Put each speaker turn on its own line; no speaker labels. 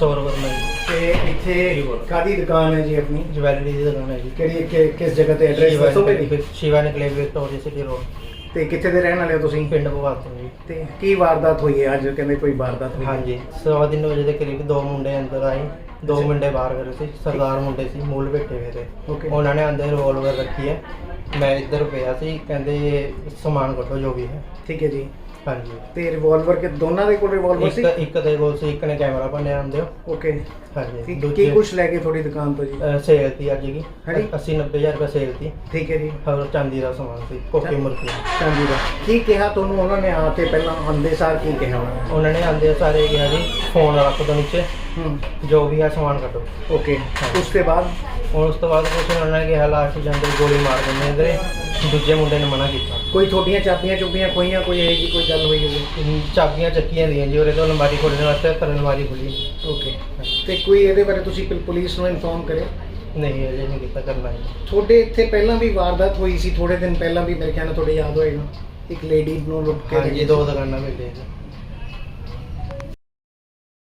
ਸੌਰਵ ਵਰਮਾ ਜੀ।
ਤੇ ਇੱਥੇ ਕਾਦੀ ਦੁਕਾਨ ਹੈ ਜੀ ਆਪਣੀ?
ਜਵੈਲਰੀ ਦੀ ਦੁਕਾਨ ਹੈ ਜੀ।
ਕਿਹੜੀ ਕਿ- ਕਿਸ ਜਗ੍ਹਾ ਤੇ ਐਡਰੈਸ
ਸ਼ਿਵਾ
ਦੱਸੋਗੇ ਜੀ?
ਨਿਕਲੇ- ਸ਼ਿਵਾ ਨਿਕਲੇ ਵਿਕਟੋਰੀਆ ਸਿਟੀ ਰੋਡ
ਤੇ ਕਿੱਥੇ ਦੇ ਰਹਿਣ ਵਾਲੇ ਹੋ ਤੁਸੀਂ?
ਪਿੰਡ ਭਵਾਲ ਤੋਂ ਜੀ।
ਤੇ ਕੀ ਵਾਰਦਾਤ ਹੋਈ ਹੈ ਅੱਜ? ਕਹਿੰਦੇ ਕੋਈ ਵਾਰਦਾਤ ਹੋਈ ਹੈ?
ਹਾਂਜੀ। ਸਵਾ ਤਿੰਨ ਵਜੇ ਦੇ ਕਰੀਬ ਦੋ ਮੁੰਡੇ ਅੰਦਰ ਆਏ। ਦੋ ਮੁੰਡੇ ਬਾਹਰ ਖੜੇ ਸੀ। ਸਰਦਾਰ ਮੁੰਡੇ ਸੀ ਮੂਲ ਬੈਠੇ ਹੋਏ ਤੇ ਉਹਨਾਂ ਨੇ ਅੰਦਰ ਰਿਵੋਲਵਰ ਰੱਖੀ ਹੈ। ਮੈਂ ਇੱਧਰ ਪਿਆ ਸੀ ਕਹਿੰਦੇ ਸਮਾਨ ਕੱਢੋ ਜੋ ਵੀ ਹੈ।
ਠੀਕ ਹੈ ਜੀ।
ਹਾਂਜੀ।
ਤੇ ਰਿਵਾਲਵਰ ਕਿ ਦੋਨਾਂ ਦੇ ਕੋਲ ਰਿਵਾਲਵਰ ਸੀ?
ਇੱਕ ਇੱਕ ਦੇ ਕੋਲ ਸੀ ਇੱਕ ਨੇ ਕੈਮਰਾ ਭੰਨਿਆ ਹੁੰਦੇ
ਓਕੇ
ਹਾਂਜੀ।
ਕੀ- ਕੀ
ਦੂਜੇ
ਲੈ ਕੇ ਤੁਹਾਡੀ ਦੁਕਾਨ ਤੋਂ ਜੀ?
ਸੇਲ ਤੀ ਅੱਜ ਕੀ
ਹਾਂਜੀ।
80 90000 ਰੁਪਏ ਸੇਲ ਤੀ
ਠੀਕ ਹੈ ਜੀ।
ਹੋਰ ਚਾਂਦੀ ਦਾ ਸਮਾਨ ਸੀ ਕੋਕੇ ਮੁਰਕੀ
ਹਾਂਜੀ ਦਾ। ਕੀ ਕਿਹਾ ਤੁਹਾਨੂੰ ਉਹਨਾਂ ਨੇ? ਆ ਕੇ ਪਹਿਲਾਂ ਆਂਦੇ ਸਾਰ ਕੀ ਕਿਹਾ ਉਹਨਾਂ ਨੇ?
ਉਹਨਾਂ ਨੇ ਆਂਦੇ ਸਾਰੇ ਕਿਹਾ ਜੀ ਫੋਨ ਰੱਖ ਦੋ ਨੀਚੇ।
ਹੂੰ।
ਜੋ ਵੀ ਹੈ ਸਮਾਨ ਕੱਢੋ।
ਓਕੇ ਉਸ ਤੋਂ ਬਾਅਦ?
ਹੁਣ ਉਸ ਤੋਂ ਬਾਅਦ ਕੁਛ ਉਹਨਾਂ ਨੇ ਕਿਹਾ ਲਾਸਟ ਜਾਂਦੇ ਗੋਲੀ ਮਾਰ ਦਿੰਦੇ ਇਧਰੇ। ਦੂਜੇ ਮੁੰਡੇ ਨੇ ਮਨਾ ਕੀਤਾ।
ਕੋਈ ਤੁਹਾਡੀਆਂ ਚਾਬੀਆਂ ਚੁੱਬੀਆਂ ਖੋਈਆਂ ਕੋਈ ਇਹੋ ਜੀ ਕੋਈ ਗੱਲ ਹੋਈ ਹੋਵੇ?
ਹਮ, ਚਾਬੀਆਂ ਚੱਕੀਆਂ ਦੀਆਂ ਜੀ ਉਹਦੇ ਤੋਂ ਅਲਮਾਰੀ ਖੋਲ੍ਹਣ ਵਾਸਤੇ ਪਰ ਅਲਮਾਰੀ ਖੁੱਲੀ
ਓਕੇ। ਤੇ ਕੋਈ ਇਹਦੇ ਬਾਰੇ ਤੁਸੀਂ ਪੁਲਿਸ ਨੂੰ ਇਨਫੋਰਮ ਕਰਿਆ?
ਨਹੀਂ ਅਜੇ ਨਹੀਂ ਕੀਤਾ ਕਰਨਾ ਜੀ
ਤੁਹਾਡੇ ਇੱਥੇ ਪਹਿਲਾਂ ਵੀ ਵਾਰਦਾਤ ਹੋਈ ਸੀ ਥੋੜੇ ਦਿਨ ਪਹਿਲਾਂ ਵੀ ਮੇਰੇ ਖਿਆਲ ਨਾਲ ਤੁਹਾਡੇ ਯਾਦ ਹੋਏਗਾ। ਇੱਕ ਲੇਡੀ ਨੂੰ ਲੁੱਟ ਕੇ ਲੈ
ਹਾਂਜੀ
ਗਏ
ਦੋ
ਸੀ।
ਦੁਕਾਨਾਂ ਮਿਲੇ ਜੀ